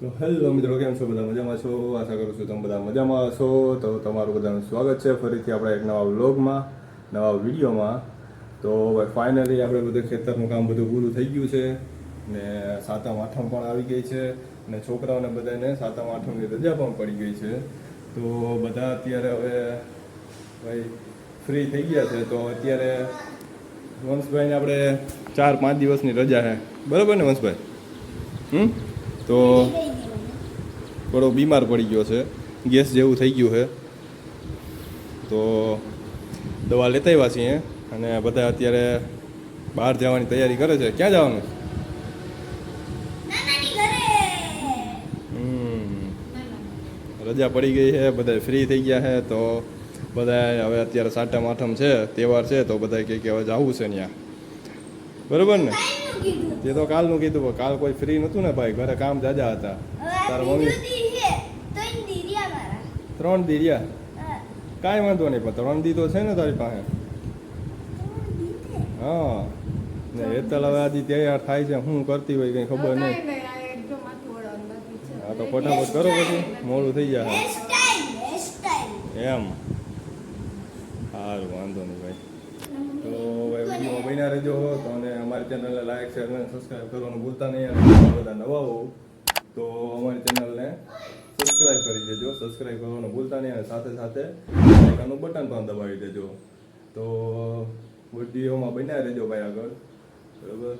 તો હેલો મિત્રો કેમ છો બધા મજામાં છો આશા કરું છું તમે બધા મજામાં છો તો તમારું બધાનું સ્વાગત છે. ફરીથી આપણા એક નવા વ્લોગમાં, નવા વિડીયોમાં. તો ફાઇનલી આપણે બધું ખેતરનું કામ બધું પૂરું થઈ ગયું છે. ને સાતમ આઠમ પણ આવી ગઈ છે. ને છોકરાઓને બધાને સાતમ આઠમની રજા પણ પડી ગઈ છે. તો બધા અત્યારે હવે ભાઈ ફ્રી થઈ ગયા છે. તો અત્યારે વંશભાઈને આપણે ચાર પાંચ દિવસની રજા છે. બરાબર ને વંશભાઈ? હમ? તો થોડો બીમાર પડી ગયો છે. ગેસ જેવું થઈ ગયું છે. તો દવા લેતા આવ્યા છીએ અને બધા અત્યારે બહાર જવાની તૈયારી કરે છે. ક્યાં જવાનું? રજા પડી ગઈ છે. બધા ફ્રી થઈ ગયા છે. તો બધા હવે અત્યારે સાતમ આઠમ છે. તહેવાર છે. તો બધા કહે કે હવે જવું છે ત્યાં બરોબર ને? તે તો કાલનું કીધું કાલ કોઈ ફ્રી નહોતું ને ભાઈ. ઘરે કામ જાજા હતા. તારા મમ્મી ત્રણ દી રહ્યા? કાંઈ વાંધો નહીં પણ ત્રણ દી તો છે ને તારી પાસે. હા. ને હેતલ હવે આજે તૈયાર થાય છે શું કરતી હોય કંઈ ખબર નહીં. હા તો ફટાફટ કરો પછી મોડું થઈ જાય. એમ. સારું વાંધો નહીં ભાઈ. તો ભાઈ બન્યા રહેજો તો અને અમારી ચેનલને લાઈક શેર અને સબસ્ક્રાઈબ કરવાનું ભૂલતા નહીં. અને બધા નવા હો તો અમારી ચેનલને સબસ્ક્રાઈબ કરી દેજો સબસ્ક્રાઈબ કરવાનું ભૂલતા નહીં અને સાથે સાથે આઇકનનું બટન પણ દબાવી દેજો. તો વિડીયોમાં બન્યા રહેજો ભાઈ આગળ. બરાબર?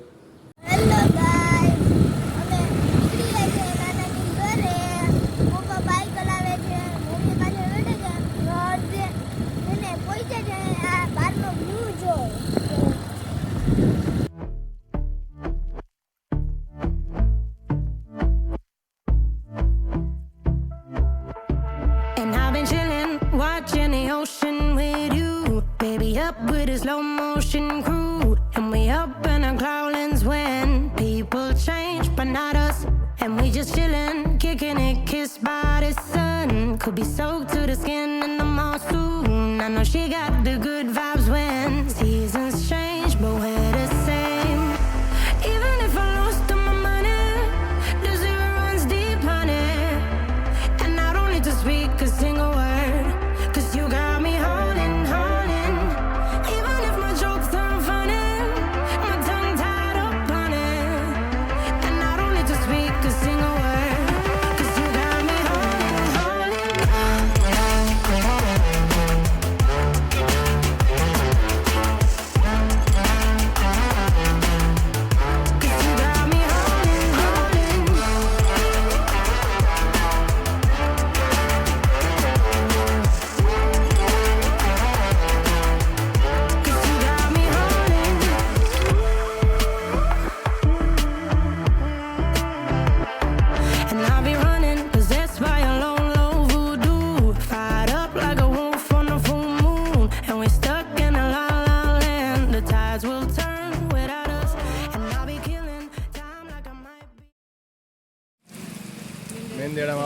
With a slow motion crew. And we up in our cloudlands when people change, but not us. And we just chilling, kicking it, kissed by the sun. Could be soaked to the skin in the mall soon. I know she got the good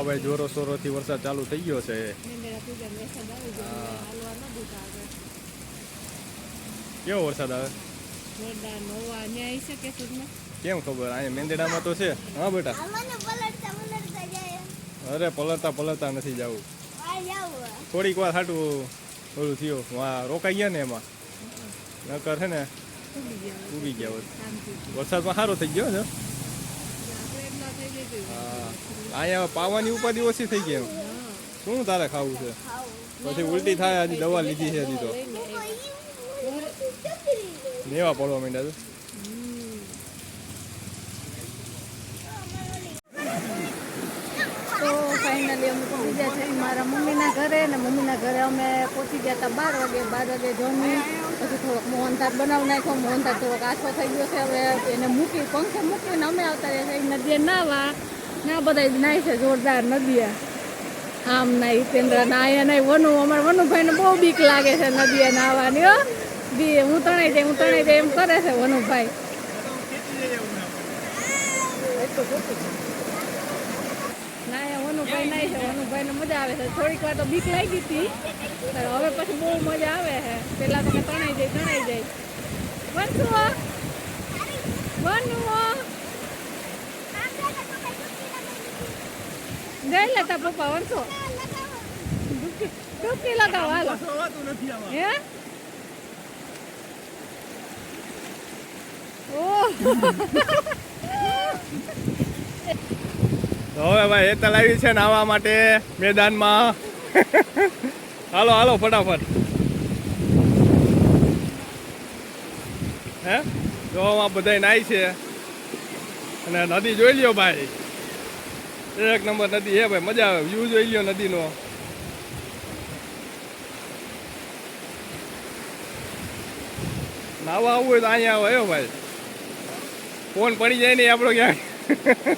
આપણે જોરો સોરોથી વરસાદ ચાલુ થઈ ગયો છે. કેવો વરસાદ આવે? કેમ ખબર? અહીંયા મેંદેડામાં તો છે. હા, બેટા? અરે, પલળતા પલળતા નથી જવું. થોડીક વાર હાટું ઓલું થયું. વા રોકાઈ ગયા ને એમાં? નકર છે ને, ઉગી ગયા. વરસાદમાં સારો થઈ ગયો છે. અહીંયા પાવાની ઉપાધિ ઓછી થઈ ગઈ શું તારે ખાવું છે? પછી ઉલટી થાય હજી દવા લીધી છે હજી તો. નેવા પડવા માંડ્યા છે તો ફાઇનલી અમે પહોંચી ગયા છે મારા મમ્મીના ઘરે ને મમ્મીના ઘરે અમે પહોંચી ગયા હતા બાર વાગે. બાર વાગે જમી, પછી થોડોક મોહનથાળ બનાવી નાખ્યો. મોહનથાળ થોડોક આછો થઈ ગયો છે હવે. એને મૂકી, પંખે મૂકીને અમે આવતા રહ્યા છે નદીએ નાવા ના બધા નાય છે જોરદાર નદીએ. આમ ના હિતેન્દ્ર ના અહીંયા નહીં વનુ, અમારા વનુભાઈને બહુ બીક લાગે છે નદીએ નાવાની હો. બી હું તણાઈ જાય, હું તણાઈ જાય એમ કરે છે વનુભાઈ. ના એ વનુભાઈ નાય છે વનુભાઈને મજા આવે છે. થોડીક વાર તો બીક લાગી હતી પણ હવે પછી બહુ મજા આવે છે. પેલા તમે તણાઈ જાય તણાઈ જાય. વનસુઓ પપ્પા વંશો. ડૂબકી લગાવો હાલો. હે? ઓહ. તો હવે ભાઈ એ તલાવી છે નાવા માટે મેદાનમાં. હાલો હાલો, ફટાફટ. હે? જોવામાં બધા નાય છે. અને નદી જોઈ લ્યો ભાઈ. એક નંબર નદી હે ભાઈ, મજા આવે. વ્યૂ જોઈ લ્યો નદીનો. નાવા આવવું હોય તો અહીંયા આવ્યો ભાઈ. ફોન પડી જાય નહીં આપણો ક્યાંય.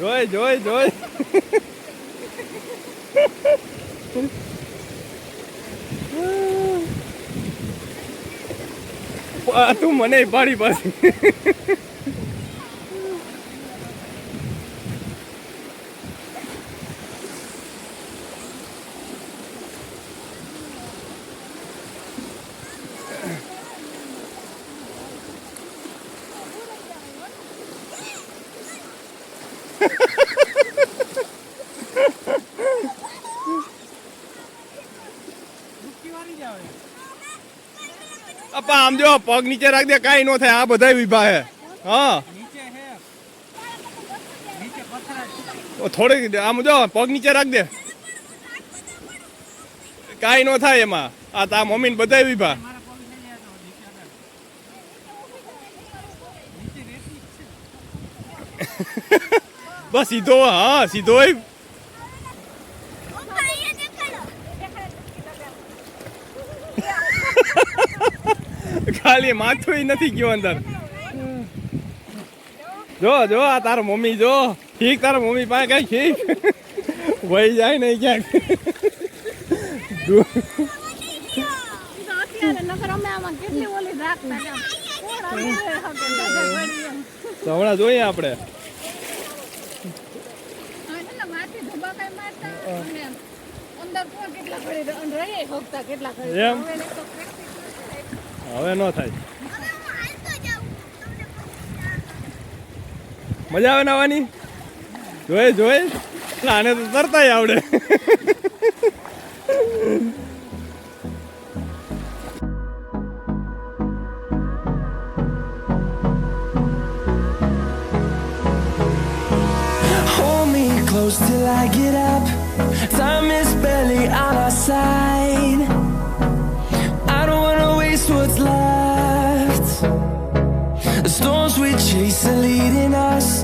જોઈ જોઈ જોઈ. તું મને પાડી પાછી. અપા આમ જો પગ નીચે રાખ દે કાઈ નો થાય. આ બધા વિભા હે. હા. થોડીક આમ જો પગ નીચે રાખ દે. કાંઈ નો થાય એમાં. આ તા મમ્મી ને બધા વિભા બસ સીધો હા સીધો હોય પપ્પા અહીંયા દેખાડો ખાલી માથું નથી ગયો અંદર. જો જો આ તારો મમ્મી જો. ઠીક તારા મમ્મી પાસે કઈ ઠીક? વહી જાય નહીં ક્યાંક. તો હમણાં જોઈએ આપણે. અંદર કોણ કેટલા રહીએ કેટલા. એમ? હવે તો practice હવે ન થાય હવે હું હાલતો જાઉં તમને મજા આવે નાવાની જોઈ જોઈ એટલે આને તો તરતાય આવડે Hold me close till I get up. Time is barely on our side. misleading us.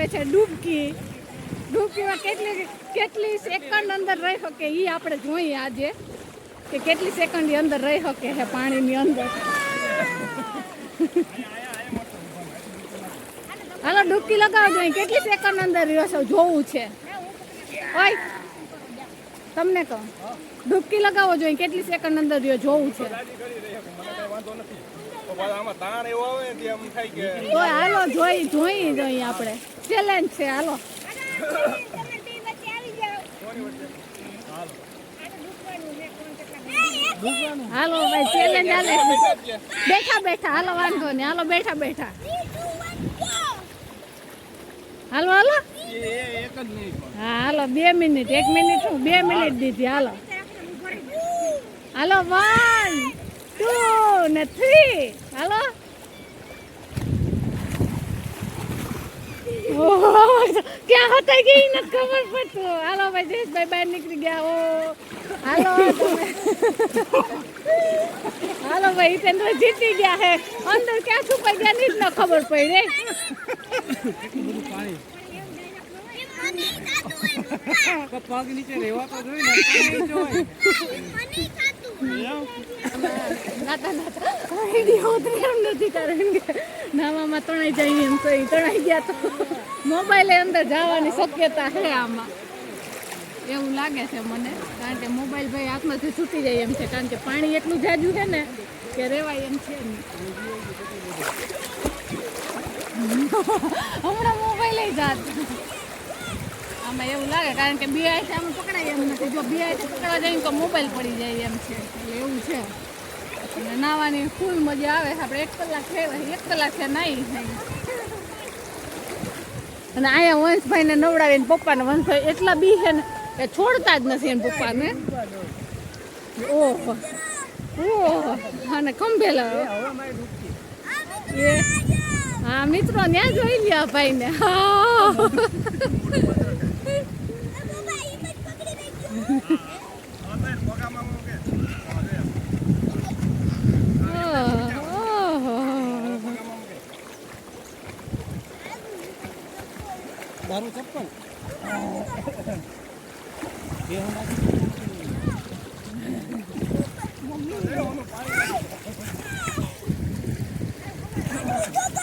લગાવે છે ડૂબકી. ડૂબકીમાં કેટલી કેટલી સેકન્ડ અંદર રહી શકે એ આપણે જોઈએ આજે કે કેટલી સેકન્ડની અંદર રહી શકે છે પાણીની અંદર. હાલો, ડૂબકી લગાવો જોઈએ કેટલી સેકન્ડ અંદર રહ્યો છો જોવું છે. ઓય, તમને કહું. ડૂબકી લગાવો જોઈએ. કેટલી સેકન્ડ અંદર રહ્યો જોવું છે. હાલો, જોઈ જોઈ જોઈએ આપણે. ચેલેન્જ છે, હાલો. હાલો, ભાઈ બેઠા બેઠા, હાલો, વાંધો નહીં. હાલો, બેઠા બેઠા. હાલો હાલો. હા, હાલો, બે મિનિટ, એક મિનિટ શું? બે મિનિટ દીધી, હાલો. હાલો વન ટુ ને થ્રી હાલો ક્યાં હતા કે નથી ખબર પડતું હાલો ભાઈ જયેશભાઈ બહાર નીકળી ગયા ઓ હાલો હાલો ભાઈ હિતેન્દ્ર જીતી ગયા હે અંદર ક્યાં છુપાઈ ગયા ની જ ન ખબર પડી પગ નીચે રહેવા તો જોઈએ ને. એમ નથી કારણ કે નાવામાં તણાઈ જાય એમ ઈ તણાઈ ગયા તો મોબાઈલે અંદર જવાની શક્યતા છે આમાં એવું લાગે છે મને કારણ કે મોબાઈલ ભાઈ હાથમાંથી છૂટી જાય એમ છે કારણ કે પાણી એટલું જાજુ છે ને કે રેવાય એમ છે હમણાં મોબાઈલ જાત આમાં એવું લાગે, કારણ કે બે હાથે આમ પકડાય એમ નથી. જો બે હાથે પકડવા જાય તો મોબાઈલ પડી જાય એમ છે. એટલે એવું છે. અને નાવાની ફૂલ મજા આવે. આપણે એક કલાક થઈ એક કલાક છે નહીં અને અહીંયા વંશભાઈને નવડાવીને પપ્પાને વંશભાઈ એટલા બી છે ને કે છોડતા જ નથી એને પપ્પાને. ઓહો. ઓહો. અને ખંભેલા. એ. હા, મિત્રો ત્યાં જોઈ લ્યા ભાઈને. હા. 나로 잡고 얘 하나 먹는 거